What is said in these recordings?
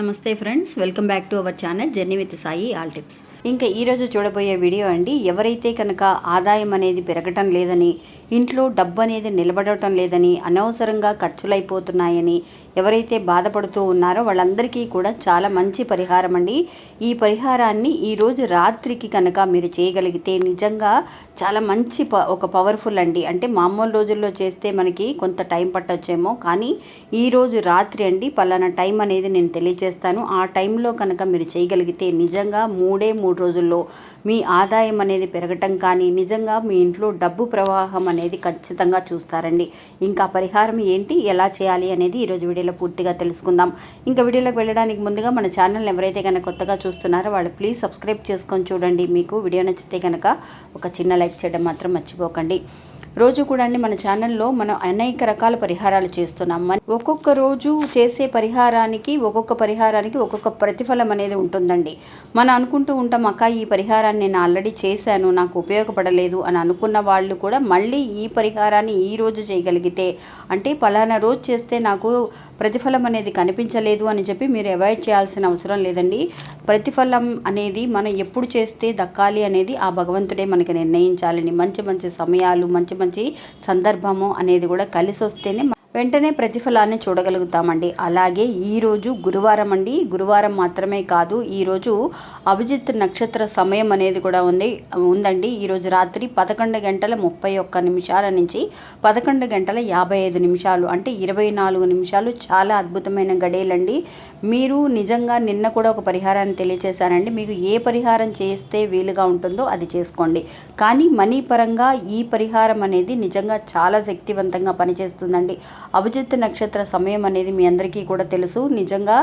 నమస్తే friends welcome back to our channel journey with Sai all tips. ఇంకా ఈరోజు చూడబోయే వీడియో అండి ఎవరైతే కనుక ఆదాయం అనేది పెరగటం లేదని ఇంట్లో డబ్బు అనేది నిలబడటం లేదని అనవసరంగా ఖర్చులైపోతున్నాయని ఎవరైతే బాధపడుతూ ఉన్నారో వాళ్ళందరికీ కూడా చాలా మంచి పరిహారం అండి. ఈ పరిహారాన్ని ఈరోజు రాత్రికి కనుక మీరు చేయగలిగితే నిజంగా చాలా మంచి ప ఒక పవర్ఫుల్ అండి. అంటే మామూలు రోజుల్లో చేస్తే మనకి కొంత టైం పట్టొచ్చేమో కానీ ఈరోజు రాత్రి అండి పలానా టైం అనేది నేను తెలియజేస్తాను చేస్తాను. ఆ టైంలో కనుక మీరు చేయగలిగితే నిజంగా మూడే మూడు రోజుల్లో మీ ఆదాయం అనేది పెరగటం కానీ నిజంగా మీ ఇంట్లో డబ్బు ప్రవాహం అనేది ఖచ్చితంగా చూస్తారండి. ఇంకా పరిహారం ఏంటి ఎలా చేయాలి అనేది ఈరోజు వీడియోలో పూర్తిగా తెలుసుకుందాం. ఇంకా వీడియోలోకి వెళ్ళడానికి ముందుగా మన ఛానల్ ఎవరైతే కనుక కొత్తగా చూస్తున్నారో వాళ్ళు ప్లీజ్ సబ్స్క్రైబ్ చేసుకొని చూడండి. మీకు వీడియో నచ్చితే కనుక ఒక చిన్న లైక్ చేయడం మాత్రం మర్చిపోకండి. రోజు కూడా అండి మన ఛానల్లో మనం అనేక రకాల పరిహారాలు చేస్తున్నాం. ఒక్కొక్క రోజు చేసే పరిహారానికి ఒక్కొక్క పరిహారానికి ఒక్కొక్క ప్రతిఫలం అనేది ఉంటుందండి. మనం అనుకుంటూ ఉంటాం అక్క ఈ పరిహారాన్ని నేను ఆల్రెడీ చేశాను నాకు ఉపయోగపడలేదు అని అనుకున్న వాళ్ళు కూడా మళ్ళీ ఈ పరిహారాన్ని ఈ రోజు చేయగలిగితే అంటే పలానా రోజు చేస్తే నాకు ప్రతిఫలం అనేది కనిపించలేదు అని చెప్పి మీరు అవాయిడ్ చేయాల్సిన అవసరం లేదండి. ప్రతిఫలం అనేది మనం ఎప్పుడు చేస్తే దక్కాలి అనేది ఆ భగవంతుడే మనకి నిర్ణయించాలని మంచి మంచి సమయాలు మంచి మంచి సందర్భము అనేది కూడా కలిసి వస్తేనే వెంటనే ప్రతిఫలాన్ని చూడగలుగుతామండి. అలాగే ఈరోజు గురువారం అండి. గురువారం మాత్రమే కాదు ఈరోజు అభిజిత్ నక్షత్ర సమయం అనేది కూడా ఉంది ఉందండి. ఈరోజు రాత్రి పదకొండు గంటల ముప్పై ఒక్క నిమిషాల నుంచి పదకొండు గంటల యాభై ఐదు నిమిషాలు అంటే ఇరవై నాలుగు నిమిషాలు చాలా అద్భుతమైన గడియలండి మీరు నిజంగా నిన్న కూడా ఒక పరిహారాన్ని తెలియచేశానండి మీకు ఏ పరిహారం చేస్తే వీలుగా ఉంటుందో అది చేసుకోండి. కానీ మనీ పరంగా ఈ పరిహారం అనేది నిజంగా చాలా శక్తివంతంగా పనిచేస్తుందండి. అభిజిత్ నక్షత్ర సమయం అనేది మీ అందరికీ కూడా తెలుసు. నిజంగా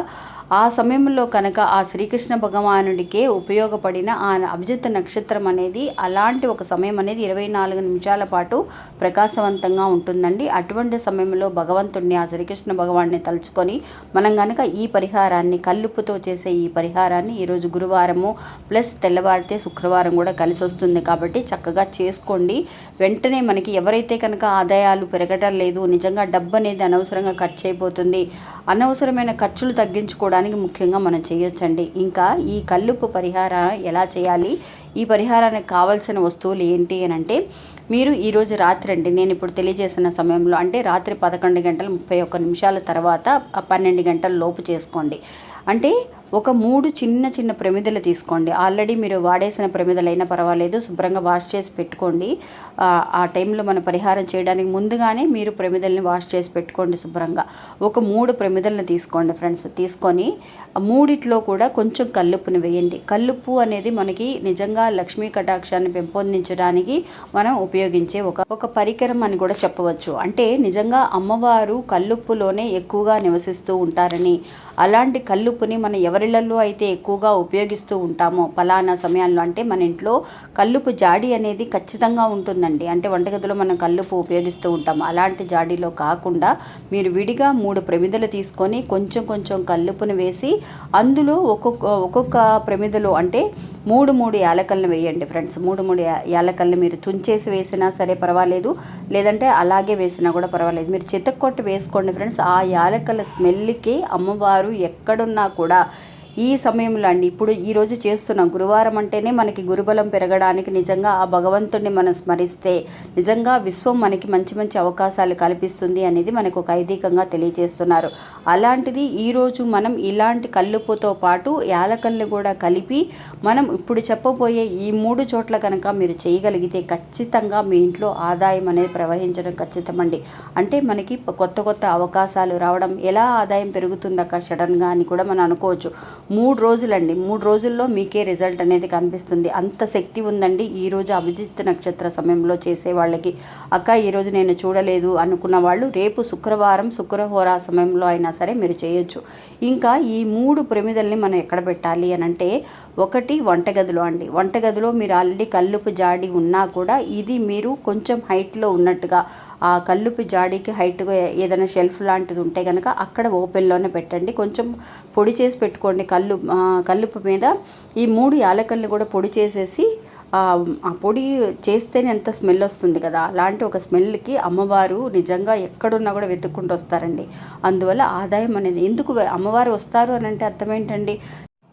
ఆ సమయంలో కనుక ఆ శ్రీకృష్ణ భగవానుడికే ఉపయోగపడిన ఆ అభిజిత్ నక్షత్రం అనేది అలాంటి ఒక సమయం అనేది ఇరవై నాలుగు నిమిషాల పాటు ప్రకాశవంతంగా ఉంటుందండి. అటువంటి సమయంలో భగవంతుడిని ఆ శ్రీకృష్ణ భగవాన్ని తలుచుకొని మనం కనుక ఈ పరిహారాన్ని కల్లుపుతో చేసే ఈ పరిహారాన్ని ఈరోజు గురువారము ప్లస్ తెల్లవారితే శుక్రవారం కూడా కలిసి వస్తుంది కాబట్టి చక్కగా చేసుకోండి. వెంటనే మనకి ఎవరైతే కనుక ఆదాయాలు పెరగటం లేదు నిజంగా డబ్బు డబ్బు అనేది అనవసరంగా ఖర్చు అయిపోతుంది. అనవసరమైన ఖర్చులు తగ్గించుకోవడానికి ముఖ్యంగా మనం చేయొచ్చండి. ఇంకా ఈ కల్లుపు పరిహారం ఎలా చేయాలి? ఈ పరిహారానికి కావాల్సిన వస్తువులు ఏంటి అని అంటే మీరు ఈరోజు రాత్రి అండి నేను ఇప్పుడు తెలియజేసిన సమయంలో అంటే రాత్రి పదకొండు గంటల ముప్పై ఒక్క నిమిషాల తర్వాత పన్నెండు గంటల లోపు చేసుకోండి. అంటే ఒక మూడు చిన్న చిన్న ప్రమిదలు తీసుకోండి. ఆల్రెడీ మీరు వాడేసిన ప్రమిదలైనా పర్వాలేదు. శుభ్రంగా వాష్ చేసి పెట్టుకోండి. ఆ టైంలో మన పరిహారం చేయడానికి ముందుగానే మీరు ప్రమిదల్ని వాష్ చేసి పెట్టుకోండి శుభ్రంగా. ఒక మూడు ప్రమిదలను తీసుకోండి ఫ్రెండ్స్ తీసుకొని మూడిట్లో కూడా కొంచెం కల్లుప్పుని వేయండి. కల్లుప్పు అనేది మనకి నిజంగా లక్ష్మీ కటాక్షాన్ని పెంపొందించడానికి మనం ఉపయోగించే ఒక ఒక పరికరం అని కూడా చెప్పవచ్చు. అంటే నిజంగా అమ్మవారు కల్లుప్పులోనే ఎక్కువగా నివసిస్తూ ఉంటారని. అలాంటి కల్లుప్పుని మనం ఎవరు ఎవరిళ్ళలో అయితే ఎక్కువగా ఉపయోగిస్తూ ఉంటామో ఫలానా సమయాల్లో అంటే మన ఇంట్లో కల్లుపు జాడి అనేది ఖచ్చితంగా ఉంటుందండి. అంటే వంటగదిలో మనం కల్లుపు ఉపయోగిస్తూ ఉంటాం. అలాంటి జాడీలో కాకుండా మీరు విడిగా మూడు ప్రమిదలు తీసుకొని కొంచెం కొంచెం కల్లుపుని వేసి అందులో ఒక్కొక్క ఒక్కొక్క ప్రమిదలో అంటే మూడు మూడు యాలకలను వేయండి ఫ్రెండ్స్. మూడు మూడు యాలకల్ని మీరు తుంచేసి వేసినా సరే పర్వాలేదు. లేదంటే అలాగే వేసినా కూడా పర్వాలేదు. మీరు చితక్కొట్టి వేసుకోండి ఫ్రెండ్స్. ఆ యాలకల స్మెల్కి అమ్మవారు ఎక్కడున్నా కూడా ఈ సమయంలో అండి ఇప్పుడు ఈరోజు చేస్తున్న గురువారం అంటేనే మనకి గురుబలం పెరగడానికి నిజంగా ఆ భగవంతుడిని మనం స్మరిస్తే నిజంగా విశ్వం మనకి మంచి మంచి అవకాశాలు కల్పిస్తుంది అనేది మనకు ఒక ఐదీకంగా తెలియజేస్తున్నారు. అలాంటిది ఈరోజు మనం ఇలాంటి కల్లుపుతో పాటు యాలకల్ని కూడా కలిపి మనం ఇప్పుడు చెప్పబోయే ఈ మూడు చోట్ల కనుక మీరు చేయగలిగితే ఖచ్చితంగా మీ ఇంట్లో ఆదాయం అనేది ప్రవహించడం ఖచ్చితమండి. అంటే మనకి కొత్త కొత్త అవకాశాలు రావడం ఎలా ఆదాయం పెరుగుతుందక్క సడన్గా అని కూడా మనం అనుకోవచ్చు. మూడు రోజులండి. మూడు రోజుల్లో మీకే రిజల్ట్ అనేది కనిపిస్తుంది. అంత శక్తి ఉందండి. ఈరోజు అభిజిత్ నక్షత్ర సమయంలో చేసే వాళ్ళకి అక్క ఈరోజు నేను చూడలేదు అనుకున్న వాళ్ళు రేపు శుక్రవారం శుక్రహోర సమయంలో అయినా సరే మీరు చేయొచ్చు. ఇంకా ఈ మూడు ప్రమిదల్ని మనం ఎక్కడ పెట్టాలి అని అంటే ఒకటి వంటగదిలో అండి. వంటగదిలో మీరు ఆల్రెడీ కల్లుపు జాడి ఉన్నా కూడా ఇది మీరు కొంచెం హైట్లో ఉన్నట్టుగా ఆ కల్లుపు జాడీకి హైట్గా ఏదైనా షెల్ఫ్ లాంటిది ఉంటే కనుక అక్కడ ఓపెన్లోనే పెట్టండి. కొంచెం పొడి చేసి పెట్టుకోండి కల్లు కల్లుపు మీద ఈ మూడు యాలకల్ని కూడా పొడి చేసేసి ఆ ఆ పొడి చేస్తేనే ఎంత స్మెల్ వస్తుంది కదా. అలాంటి ఒక స్మెల్కి అమ్మవారు నిజంగా ఎక్కడున్నా కూడా వెతుక్కుంటూ వస్తారండి. అందువల్ల ఆదాయం అనేది ఎందుకు అమ్మవారు వస్తారు అని అంటే అర్థం ఏంటండి?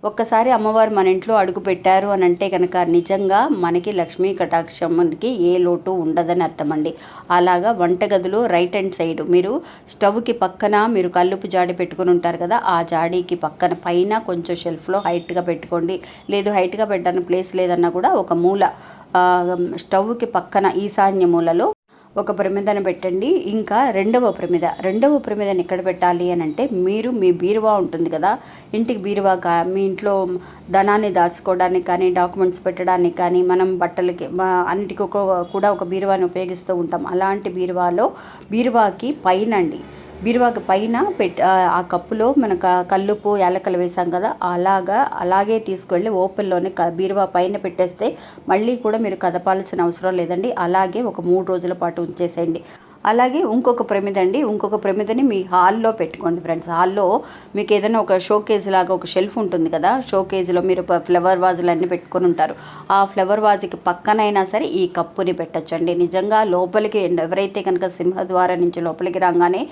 ఒక్కసారి అమ్మవారు మన ఇంట్లో అడుగు పెట్టారు అని అంటే కనుక నిజంగా మనకి లక్ష్మీ కటాక్షంకి ఏ లోటు ఉండదని అర్థమండి. అలాగా వంటగదిలో రైట్ హ్యాండ్ సైడ్ మీరు స్టవ్కి పక్కన మీరు కల్లుపు జాడి పెట్టుకుని ఉంటారు కదా ఆ జాడీకి పక్కన పైన కొంచెం షెల్ఫ్లో హైట్గా పెట్టుకోండి. లేదు హైట్గా పెట్టడానికి ప్లేస్ లేదన్నా కూడా ఒక మూల స్టవ్కి పక్కన ఈశాన్య మూలలో ఒక ప్రమిదను పెట్టండి. ఇంకా రెండవ ప్రమిద. రెండవ ప్రమిదను ఎక్కడ పెట్టాలి అని అంటే మీరు మీ బీరువా ఉంటుంది కదా. ఇంటికి బీరువా కా మీ ఇంట్లో ధనాన్ని దాచుకోవడానికి కానీ డాక్యుమెంట్స్ పెట్టడానికి కానీ మనం బట్టలకి మా అన్నిటికీ ఒక కూడా ఒక బీరువాని ఉపయోగిస్తూ ఉంటాం. అలాంటి బీరువాలో బీరువాకి పైన అండి. బీరువాకి పైన పెట్ ఆ కప్పులో మనకు కల్లుపు యాలకలు వేసాం కదా అలాగా అలాగే తీసుకెళ్ళి ఓపెన్లోనే క బీరువా పైన పెట్టేస్తే మళ్ళీ కూడా మీరు కదపాల్సిన అవసరం లేదండి. అలాగే ఒక మూడు రోజుల పాటు ఉంచేసేయండి. అలాగే ఇంకొక ప్రమిద అండి ఇంకొక ప్రమిదని మీ హాల్లో పెట్టుకోండి ఫ్రెండ్స్. హాల్లో మీకు ఏదైనా ఒక షోకేజ్ లాగా ఒక షెల్ఫ్ ఉంటుంది కదా షోకేజ్లో మీరు ఫ్లవర్ వాజులు అన్నీ పెట్టుకొని ఉంటారు. ఆ ఫ్లవర్ వాజ్కి పక్కనైనా సరే ఈ కప్పుని పెట్టచ్చండి. నిజంగా లోపలికి ఎవరైతే కనుక సింహద్వారం నుంచి లోపలికి రాగానే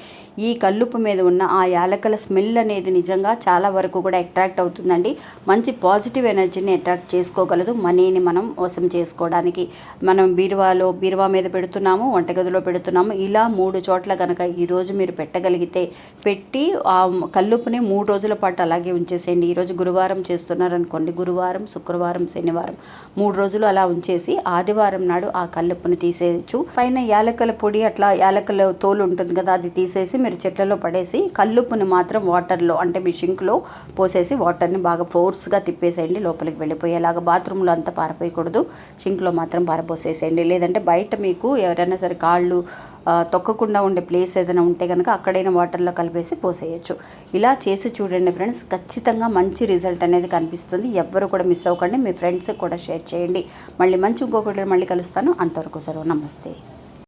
ఈ కల్లుపు మీద ఉన్న ఆ యాలకల స్మెల్ అనేది నిజంగా చాలా వరకు కూడా అట్రాక్ట్ అవుతుందండి. మంచి పాజిటివ్ ఎనర్జీని అట్రాక్ట్ చేసుకోగలదు మనీని మనం వశం చేసుకోవడానికి. మనం బీరువాలో బీరువా మీద పెడుతున్నాము వంటగదిలో పెడుతున్నాము ఇలా మూడు చోట్ల కనుక ఈరోజు మీరు పెట్టగలిగితే పెట్టి ఆ కల్లుపుని మూడు రోజుల పాటు అలాగే ఉంచేసేయండి. ఈరోజు గురువారం చేస్తున్నారనుకోండి. గురువారం శుక్రవారం శనివారం మూడు రోజులు అలా ఉంచేసి ఆదివారం నాడు ఆ కల్లుపుని తీసేయచ్చు. పైన యాలకల పొడి అట్లా యాలకల తోలు ఉంటుంది కదా అది తీసేసి మీరు చెట్లలో పడేసి కల్లుపుని మాత్రం వాటర్లో అంటే మీ షింక్లో పోసేసి వాటర్ని బాగా ఫోర్స్గా తిప్పేసేయండి. లోపలికి వెళ్ళిపోయేలాగా బాత్రూంలో అంతా పారిపోయకూడదు. షింక్లో మాత్రం పారపోసేసేయండి. లేదంటే బయట మీకు ఎవరైనా సరే కాళ్ళు తొక్కకుండా ఉండే ప్లేస్ ఏదైనా ఉంటే కనుక అక్కడైనా వాటర్లో కలిపేసి పోసేయచ్చు. ఇలా చేసి చూడండి ఫ్రెండ్స్ ఖచ్చితంగా మంచి రిజల్ట్ అనేది కనిపిస్తుంది. ఎవ్వరు కూడా మిస్ అవ్వకండి. మీ ఫ్రెండ్స్కి కూడా షేర్ చేయండి. మళ్ళీ మంచి ఇంకొకటి మళ్ళీ కలుస్తాను. అంతవరకు సెలవు నమస్తే.